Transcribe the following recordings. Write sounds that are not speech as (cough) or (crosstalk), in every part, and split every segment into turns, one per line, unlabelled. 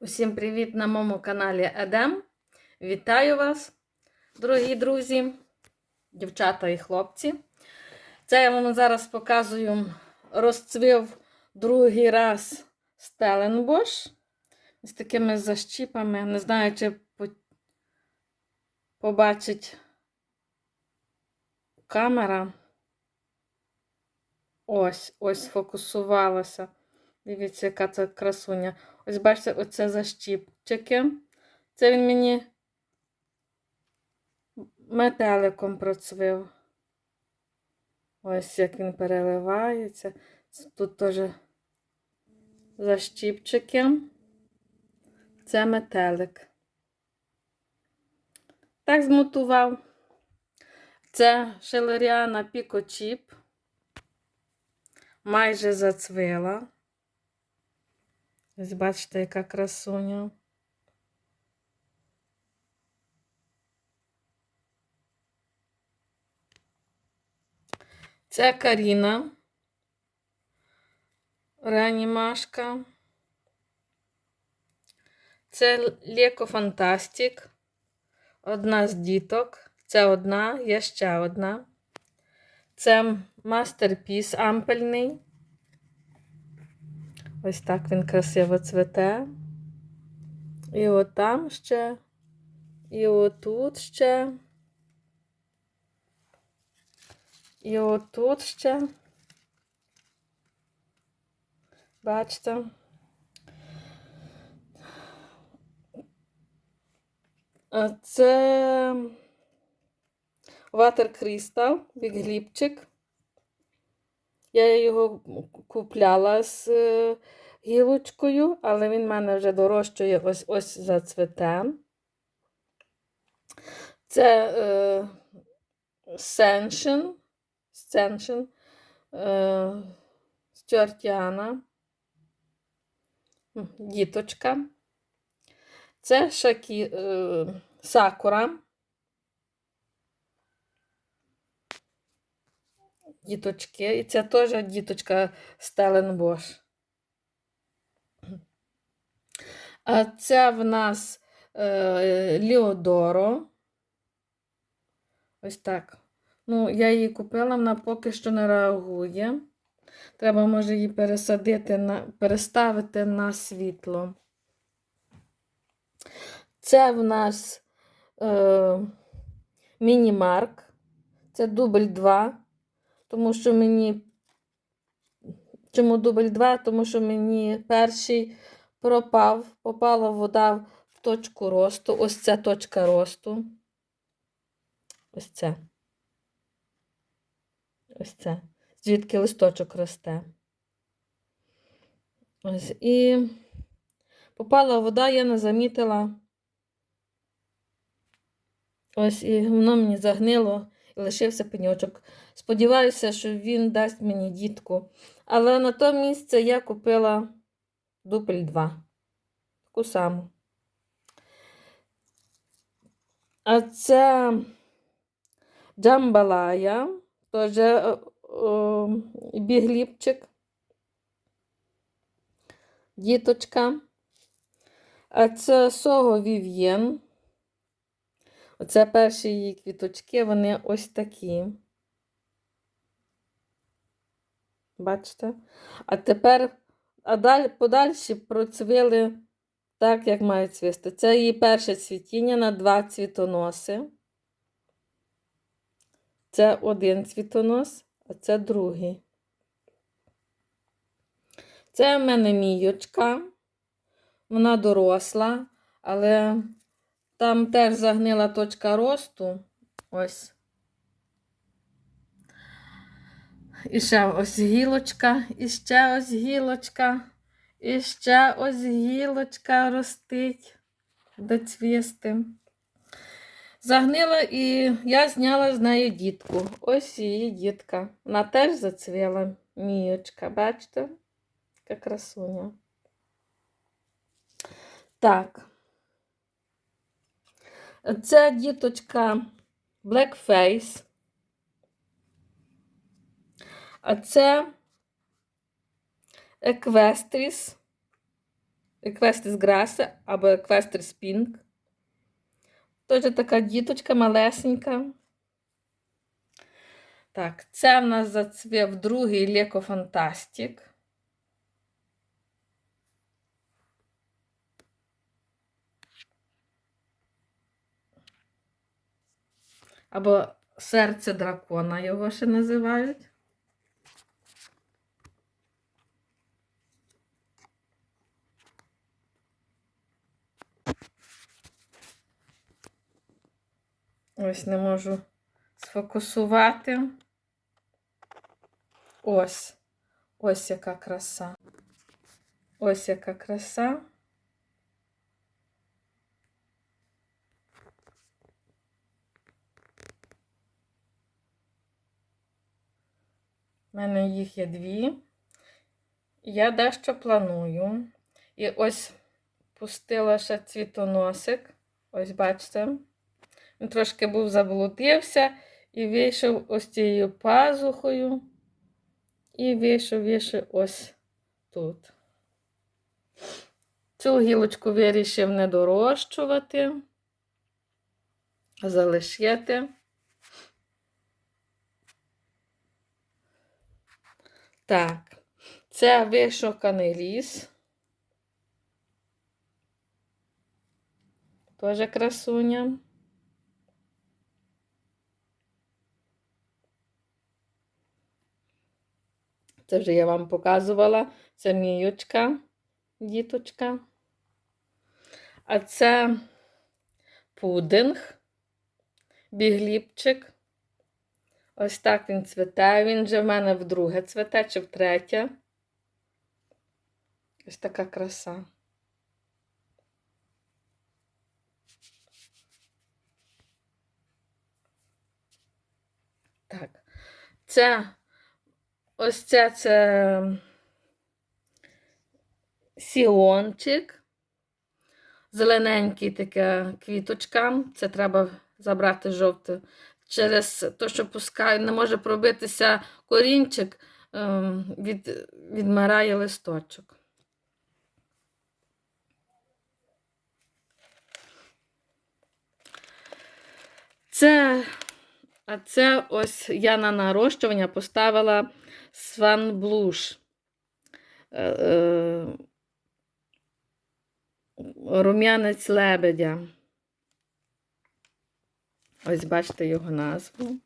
Усім привіт на моєму каналі Едем. Вітаю вас, дорогі друзі, дівчата і хлопці. Це я вам зараз показую розцвів другий раз Стеленбош з такими защіпами. Не знаю, чи побачить камера. Ось, ось фокусувалася. Дивіться, яка це красуня. Ось бачите, оце защіпчики. Це він мені метеликом процвив. Ось як він переливається. Тут теж защіпчики. Це метелик. Так змотував. Це шелеріана пікочіп. Майже зацвила. Ось бачите, яка красуня. Це Каріна. Реанімашка. Це Леко Фантастик. Одна з діток. Це одна, є ще одна. Це мастерпіс ампельний. Ось так він красиво цвете. І от там ще, і отут ще. І отут ще. Бачите? Це Water Crystal, Глібчик. Я його купляла з е, гілочкою, але він в мене вже дорожчує ось ось зацвете. Це е, Сеншин, Сеншин е, Стюартіана, діточка. Це Шакі, е, Сакура. Діточки. І це теж діточка Стеленбош. А це в нас е, Ліодоро. Ось так. Ну, я її купила, вона поки що не реагує. Треба, може, її пересадити на, переставити на світло. Це в нас е, міні-марк. Це дубль 2. Тому що мені. Чому дубль 2? Тому що мені перший пропав, попала вода в точку росту. Ось ця точка росту. Ось це. Ось це. Звідки листочок росте. Ось. І попала вода, я не замітила. Ось, і воно мені загнило лишився пеньочок. Сподіваюся, що він дасть мені дітку. Але на то місце я купила дупель 2. Таку саму. А це джамбалая, теж е, бігліпчик. Діточка. А це сого Вів'єн. Оце перші її квіточки, вони ось такі. Бачите? А тепер, а далі, подальші процвіли так, як мають цвісти. Це її перше цвітіння на два цвітоноси. Це один цвітонос, а це другий. Це в мене мійочка. Вона доросла, але там теж загнила точка росту. Ось. І ще ось гілочка, і ще ось гілочка, і ще ось гілочка ростить до цвісти. Загнила і я зняла з неї дітку. Ось її дітка. Вона теж зацвіла міючка, бачите? Яка красуня. Так. Це діточка Blackface. А це Еквестріс Еквестріс Грасе або Еквестріс Пінк. Теж така діточка малесенька. Так, це в нас зацвів другий Леко Фантастик. Або серце дракона його ще називають. Ось не можу сфокусувати. Ось. Ось яка краса. Ось яка краса. У мене їх є дві. Я дещо планую. І ось пустила ще цвітоносик. Ось бачите. Він трошки був заблудився і вийшов ось цією пазухою. І вийшов, вийшов ось тут. Цю гілочку вирішив не дорощувати, залишити. Так, це вишуканий ліс. Теж красуня. Це вже я вам показувала. Це міючка, діточка. А це пудинг, бігліпчик. Ось так він цвіте. Він вже в мене вдруге цвіте чи втретє. Ось така краса. Так, це ось це це сіончик. Зелененький така квіточка. Це треба забрати жовте. Через те, що пускає, не може пробитися корінчик, ем, від, відмирає листочок. Це, а це ось я на нарощування поставила сванблуш. Е, е, рум'янець лебедя. Ось бачите його назву.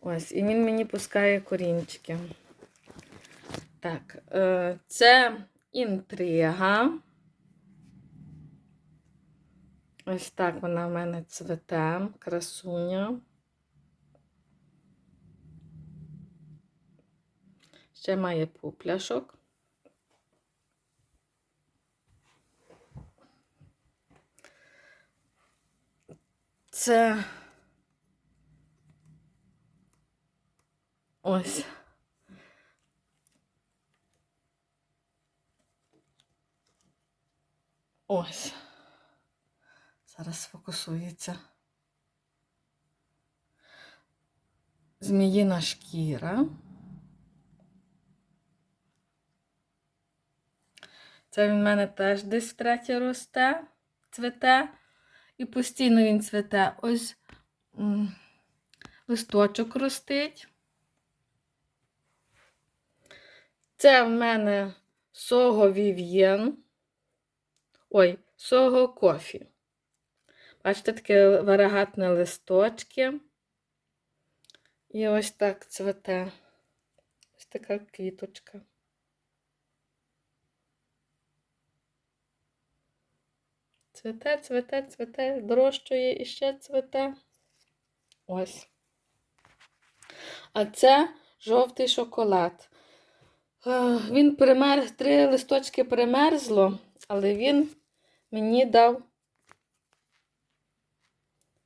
Ось, і він мені пускає корінчики. Так, е, це інтрига. Ось так вона в мене цвете, красуня. Ще має пупляшок. Це ось. Ось. Зараз фокусується. Зміїна шкіра. Це в мене теж десь втретє росте, цвете. І постійно він цвете. Ось листочок ростить. Це в мене сого вів'єн. Ой, сого кофі. Бачите, таке варігатне листочки. І ось так цвете. Ось така квіточка. Цвете, цвете, цвете, дорожчує і ще цвете. Ось. А це жовтий шоколад. Е, Він пример, три листочки примерзло, але він мені дав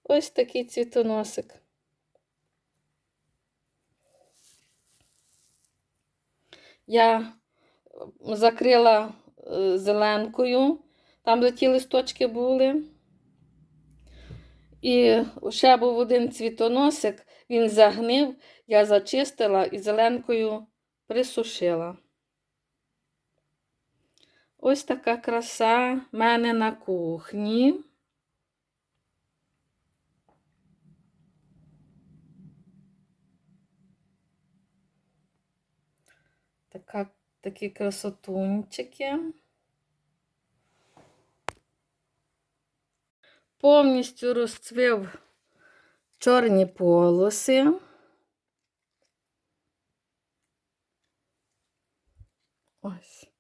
ось такий цвітоносик. Я закрила е, зеленкою, там, де ті листочки були. І ще був один цвітоносик, він загнив, я зачистила і зеленкою присушила. Ось така краса в мене на кухні. Такі красотунчики. Повністю розцвів чорні полоси. Ось.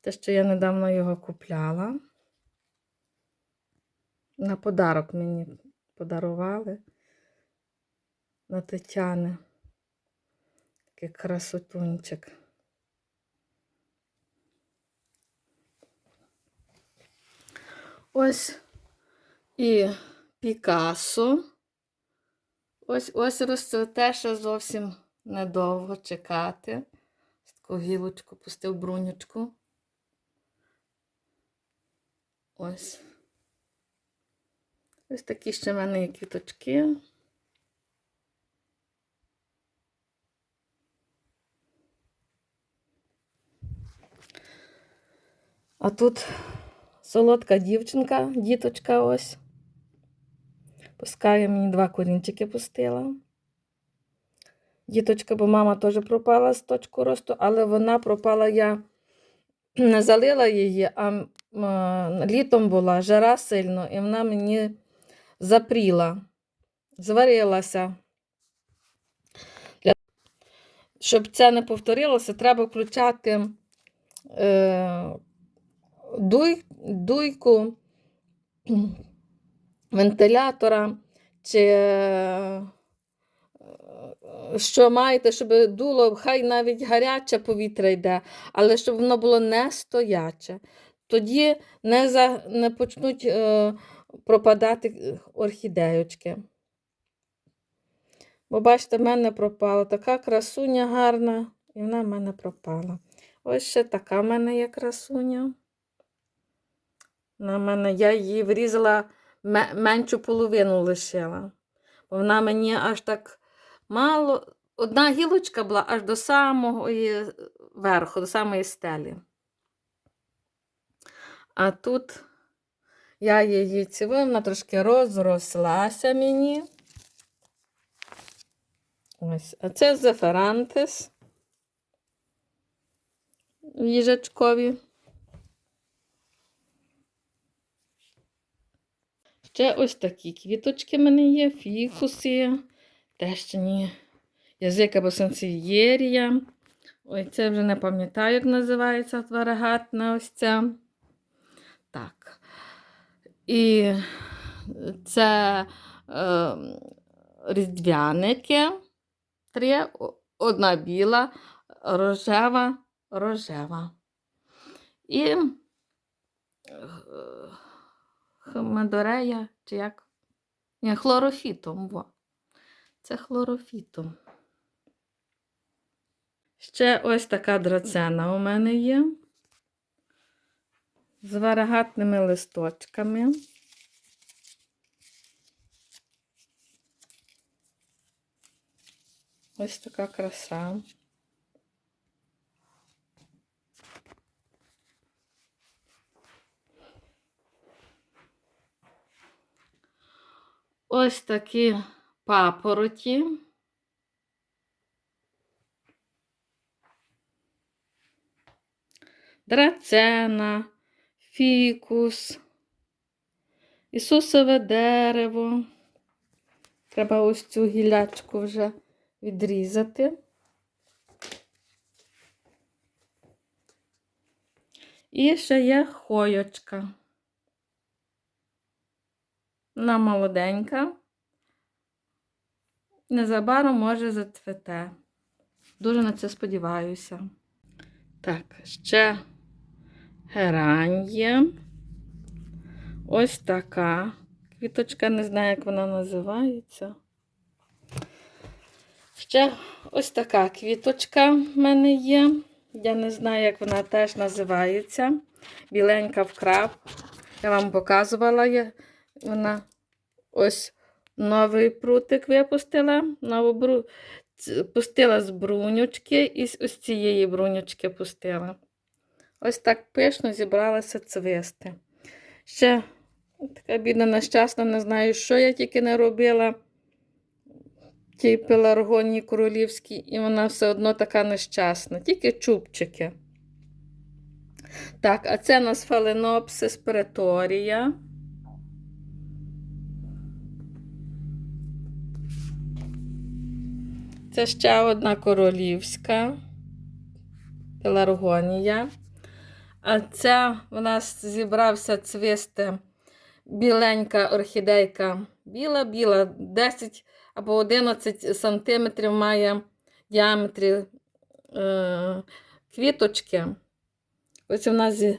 Те, що я недавно його купляла. На подарок мені подарували на Тетяни. Такий красотунчик. Ось і Пікасо. Ось ось розцвете ще зовсім недовго чекати. Таку гілочку пустив брунючку. Ось. Ось такі ще в мене є квіточки. А тут солодка дівчинка, діточка ось. Пускає мені два корінчики пустила. Діточка, бо мама теж пропала з точку росту, але вона пропала, я (clears throat) не залила її, а літом була жара сильно, і вона мені запріла, зварилася. Щоб це не повторилося, треба включати е, дуй, дуйку вентилятора, чи е, що маєте, щоб дуло, хай навіть гаряче повітря йде, але щоб воно було не стояче. Тоді не, за, не почнуть е, пропадати орхідеючки. Бо бачите, в мене пропала така красуня гарна, і вона в мене пропала. Ось ще така в мене є красуня. На мене я її врізала меншу половину лишила. Вона мені аж так мало. Одна гілочка була аж до самого верху, до самої стелі. А тут я її цілую, вона трошки розрослася мені. Ось, а це зеферантис їжачкові. Ще ось такі квіточки в мене є, фікуси, тещині язика босенсієрія. Ой, це вже не пам'ятаю, як називається варигатна ось ця. Так. І це е, різдвяники. Три, одна біла, рожева, рожева. І е, хмедорея, чи як? Ні, хлорофітом. Во. Це хлорофітом. Ще ось така драцена у мене є. З варигатними листочками. Ось така краса. Ось такі папороті. Драцена, фікус, ісусове дерево. Треба ось цю гілячку вже відрізати. І ще є хойочка. Вона молоденька. Незабаром може зацвете. Дуже на це сподіваюся. Так, ще герань є. Ось така. Квіточка, не знаю, як вона називається. Ще ось така квіточка в мене є. Я не знаю, як вона теж називається. Біленька вкраб. Я вам показувала. Вона ось новий прутик випустила. Нову бру... Пустила з брунючки і ось цієї брунючки пустила. ось так пишно зібралася цвисти. Ще така бідна нещасна, не знаю, що я тільки не робила тій пеларгонії королівській, і вона все одно така нещасна, тільки чубчики. Так, а це у нас фаленопсис преторія. Це ще одна королівська пеларгонія. А це в нас зібрався цвісти біленька орхідейка. Біла-біла, 10 або 11 сантиметрів має діаметрі е, квіточки. Ось вона зі...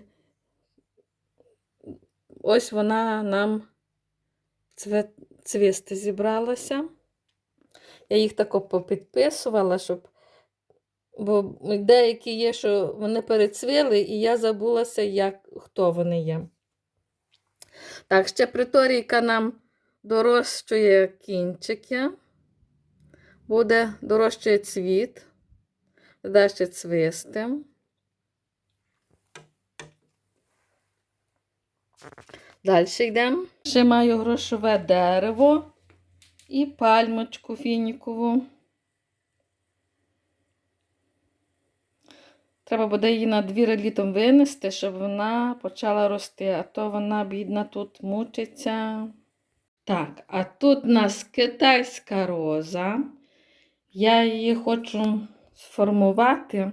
Ось вона нам цвісти зібралася. Я їх тако попідписувала, щоб. Бо деякі є, що вони перецвіли, і я забулася, як, хто вони є. Так, ще приторійка нам дорощує кінчики, буде дорожчий цвіт, далі цвісти. Далі йдемо. Ще маю грошове дерево і пальмочку фінікову. Треба буде її на двір літом винести, щоб вона почала рости, а то вона, бідна, тут мучиться. Так, а тут у нас китайська роза. Я її хочу сформувати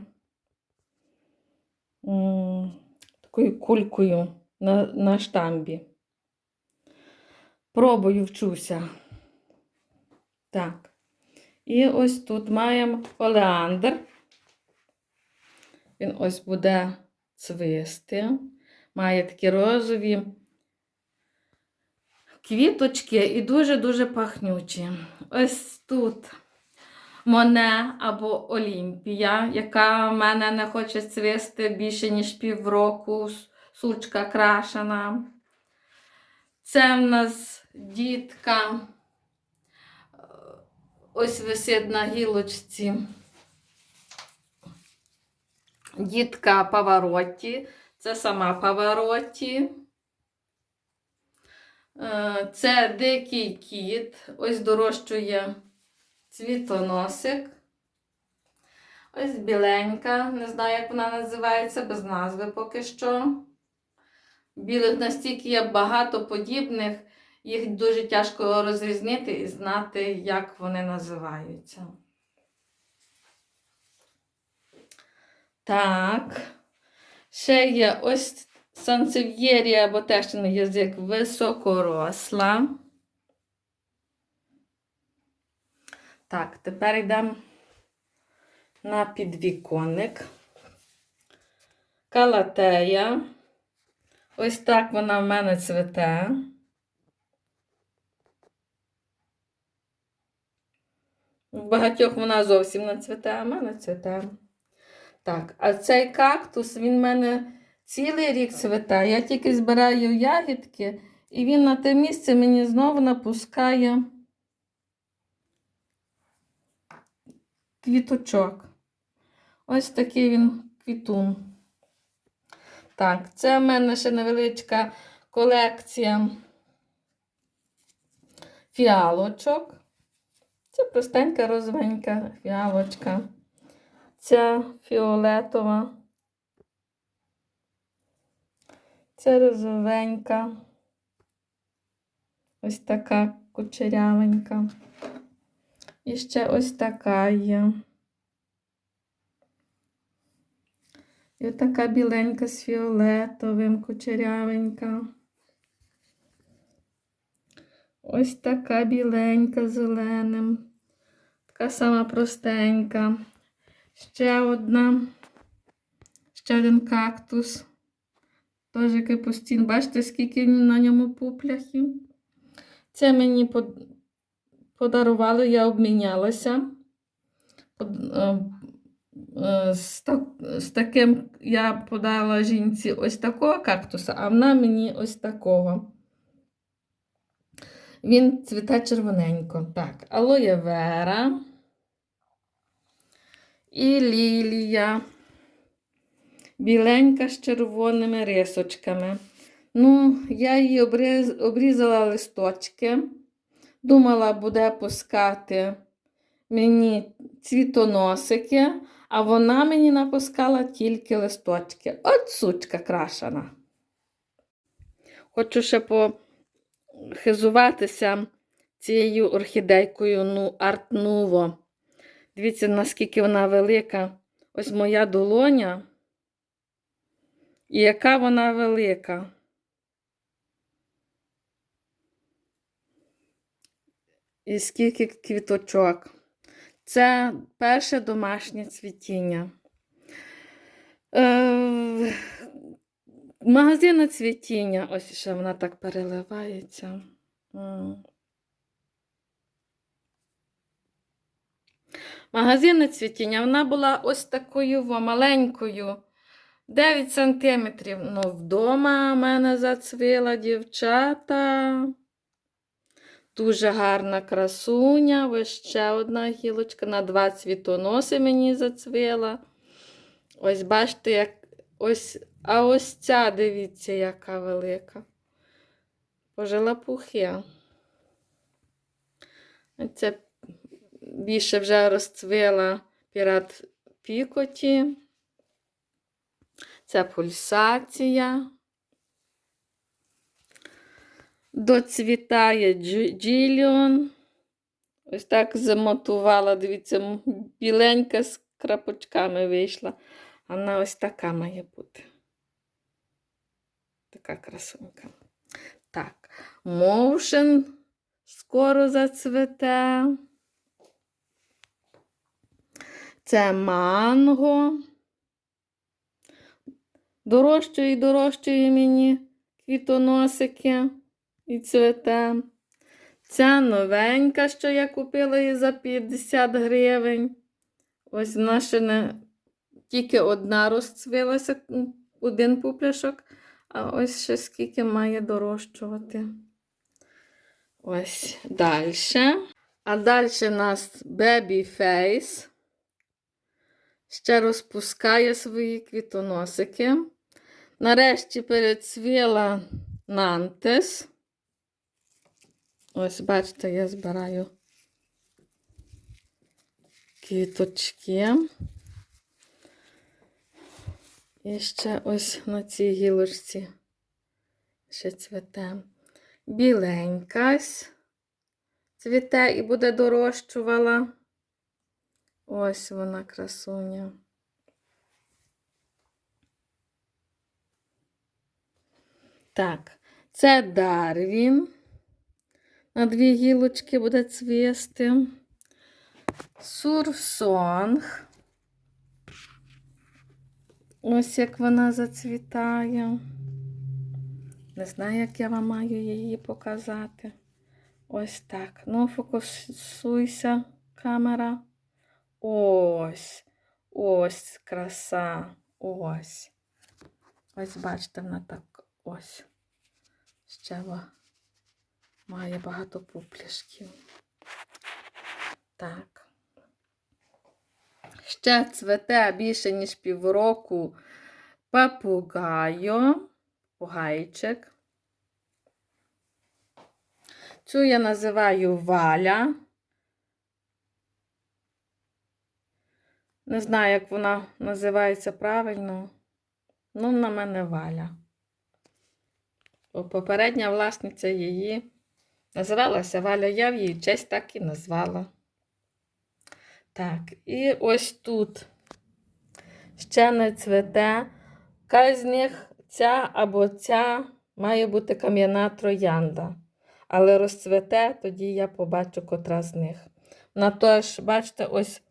такою кулькою на, на штамбі. Пробую вчуся. Так. І ось тут маємо олеандр. Він ось буде цвисти. Має такі розові квіточки і дуже-дуже пахнючі. Ось тут Моне або Олімпія, яка в мене не хоче цвісти більше, ніж півроку. Сучка крашена. Це в нас дітка. Ось висить на гілочці. Дітка Паваротті. Це сама Паваротті. Е, Це дикий кіт. Ось дорощує цвітоносик. Ось біленька. Не знаю, як вона називається, без назви поки що. Білих настільки є багато подібних, їх дуже тяжко розрізнити і знати, як вони називаються. Так. Ще є ось сансев'єрія, або тещиний язик високоросла. Так, тепер йдемо на підвіконник. Калатея. Ось так вона в мене цвете. В багатьох вона зовсім не цвете, а в мене цвете. Так, а цей кактус, він в мене цілий рік цвете. Я тільки збираю ягідки, і він на те місце мені знову напускає квіточок. Ось такий він квітун. Так, це в мене ще невеличка колекція фіалочок. Це простенька розовенька фіалочка. Ця фіолетова. Це розовенька. Ось така кучерявенька. І ще ось така є. І така біленька з фіолетовим, кучерявенька. Ось така біленька зеленим. Така сама простенька. Ще одна. Ще один кактус. Теж який постійно. Бачите, скільки на ньому пупляхів. Це мені под- подарували, я обмінялася. Е, е, з таким я подала жінці ось такого кактуса, а вона мені ось такого. Він цвіте червоненько. Так, алоє вера і лілія. біленька з червоними рисочками. Ну, я її обріз... обрізала листочки. Думала, буде пускати мені цвітоносики, а вона мені напускала тільки листочки. От сучка крашена. Хочу ще похизуватися цією орхідейкою ну, Nuvo. Дивіться, наскільки вона велика. Ось моя долоня. І яка вона велика. І скільки квіточок. Це перше домашнє цвітіння. Е, магазина цвітіння. Ось ще вона так переливається. М. Магазина цвітіння, вона була ось такою маленькою. 9 сантиметрів. Ну, вдома мене зацвіла дівчата. Дуже гарна красуня. Ось ще одна гілочка на два цвітоноси мені зацвіла. Ось бачите, як ось, а ось ця, дивіться, яка велика. Пожила пухи. Це більше вже розцвіла пірат пікоті. Це пульсація. Доцвітає Джі- Джіліон. Ось так замотувала, дивіться, біленька з крапочками вийшла. Вона ось така має бути. Така красунька. Так, Motion скоро зацвете. Це манго. Дорожчає і дорожчає мені квітоносики і цвете. Ця новенька, що я купила її за 50 гривень. Ось вона ще не тільки одна розцвілася, один пупляшок, а ось ще скільки має дорожчувати. Ось далі. А далі у нас Baby Face. Ще розпускає свої квітоносики. Нарешті перецвіла Нантес. Ось, бачите, я збираю квіточки. І ще ось на цій гілочці ще цвете. Біленькась цвіте і буде дорощувала. Ось вона красуня. Так, це Дарвін. На дві гілочки буде цвісти. Сурсонг. Ось як вона зацвітає. Не знаю, як я вам маю її показати. Ось так. Ну, фокусуйся, камера. Ось. Ось краса. Ось. Ось, бачите, вона так ось. Ще ва- має багато пупляшків. Так. Ще цвете більше, ніж півроку папугайо, пугайчик. Цю я називаю Валя. Не знаю, як вона називається правильно. Ну, на мене Валя. Бо Попередня власниця її називалася Валя, я в її честь так і назвала. Так, і ось тут ще не цвете. Яка з них ця або ця має бути кам'яна троянда. Але розцвете, тоді я побачу, котра з них. На ж, бачите, ось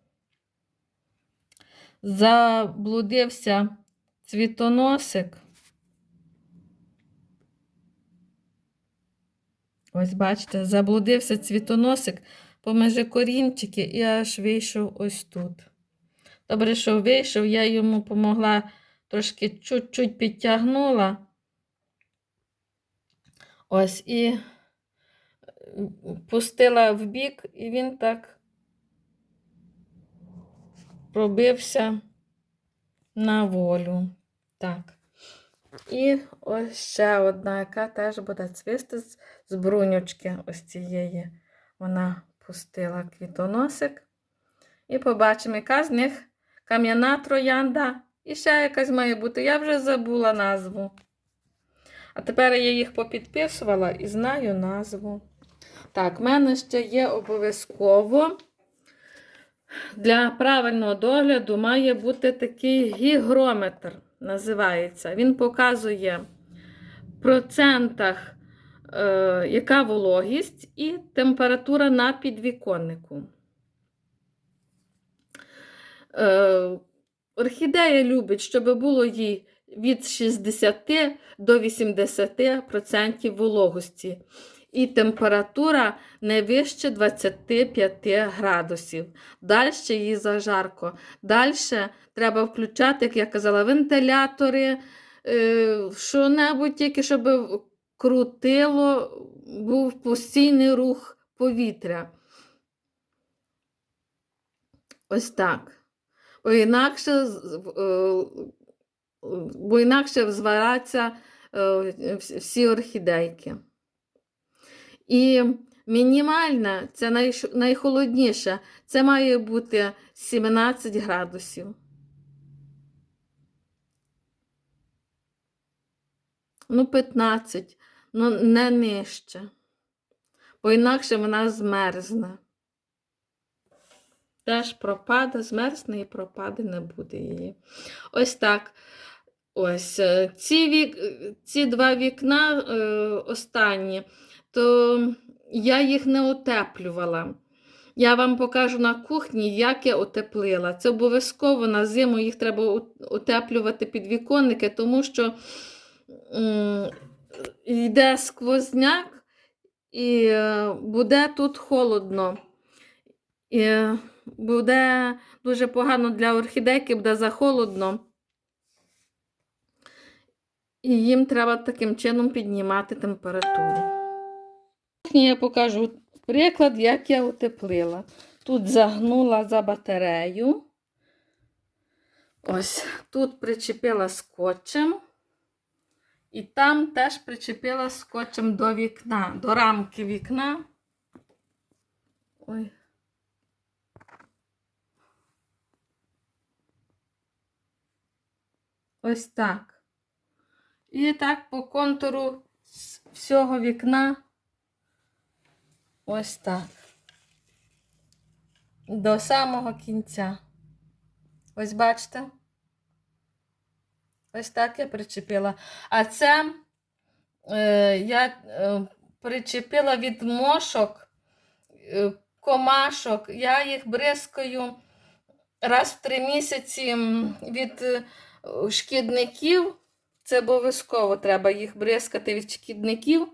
заблудився цвітоносик. Ось, бачите, заблудився цвітоносик поміж корінчики і аж вийшов ось тут. Добре, що вийшов, я йому допомогла, трошки чуть-чуть підтягнула. Ось і е, пустила в бік, і він так пробився на волю. так. І ось ще одна, яка теж буде цвісти з, брунючки ось цієї. Вона пустила квітоносик. І побачимо, яка з них кам'яна троянда. І ще якась має бути. Я вже забула назву. А тепер я їх попідписувала і знаю назву. Так, в мене ще є обов'язково. Для правильного догляду має бути такий гігрометр, називається. Він показує в процентах, е, яка вологість і температура на підвіконнику. Е, орхідея любить, щоб було їй від 60 до 80% вологості. І температура не вище 25 градусів. Далі їй зажарко. Далі треба включати, як я казала, вентилятори, е, що-небудь тільки, щоб крутило, був постійний рух повітря. Ось так. Бо інакше, е, бо інакше зваряться е, всі орхідейки. І мінімальна, це найхолодніша, це має бути 17 градусів. Ну, 15, ну не нижче. Бо інакше вона змерзне. Теж пропаде, змерзне і пропаде не буде її. Ось так. Ось е, ці, вік, е, ці два вікна е, останні, то я їх не утеплювала. Я вам покажу на кухні, як я утеплила. Це обов'язково на зиму їх треба утеплювати підвіконники, тому що йде сквозняк і е, буде тут холодно. І е, буде дуже погано для орхідейки, буде захолодно. І їм треба таким чином піднімати температуру. Я покажу приклад, як я утеплила. Тут загнула за батарею. Ось тут причепила скотчем. І там теж причепила скотчем до вікна, до рамки вікна. Ой. Ось так. І так по контуру всього вікна. Ось так. До самого кінця. Ось бачите? Ось так я причепила. А це е, я е, причепила від мошок, е, комашок. Я їх бризкаю раз в три місяці від е, шкідників. Це обов'язково треба їх бризкати від шкідників.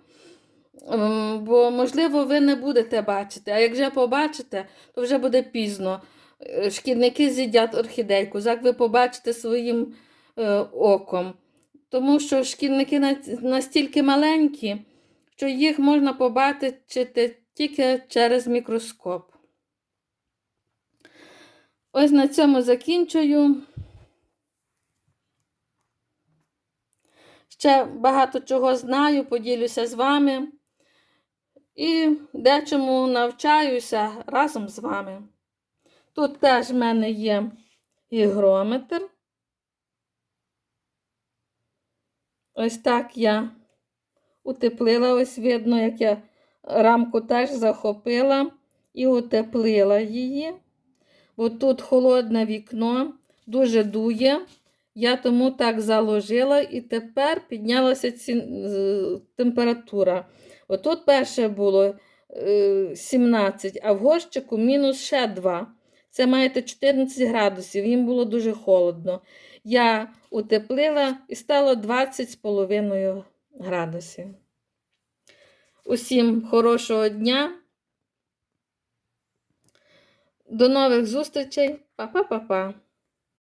Бо, можливо, ви не будете бачити. А як вже побачите, то вже буде пізно. Е, Шкідники з'їдять орхідейку, як ви побачите своїм оком. Тому що шкідники на- настільки маленькі, що їх можна побачити тільки через мікроскоп. Ось на цьому закінчую. Ще багато чого знаю, поділюся з вами. І дечому навчаюся разом з вами. Тут теж в мене є гігрометр. Ось так я утеплила, ось видно, як я рамку теж захопила і утеплила її. Бо тут холодне вікно, дуже дує. Я тому так заложила і тепер піднялася ці, температура. Отут перше було е, 17, а в горщику мінус ще 2. Це маєте 14 градусів, їм було дуже холодно. Я утеплила і стало 20,5 градусів. Усім хорошого дня. До нових зустрічей. Па-па-па-па.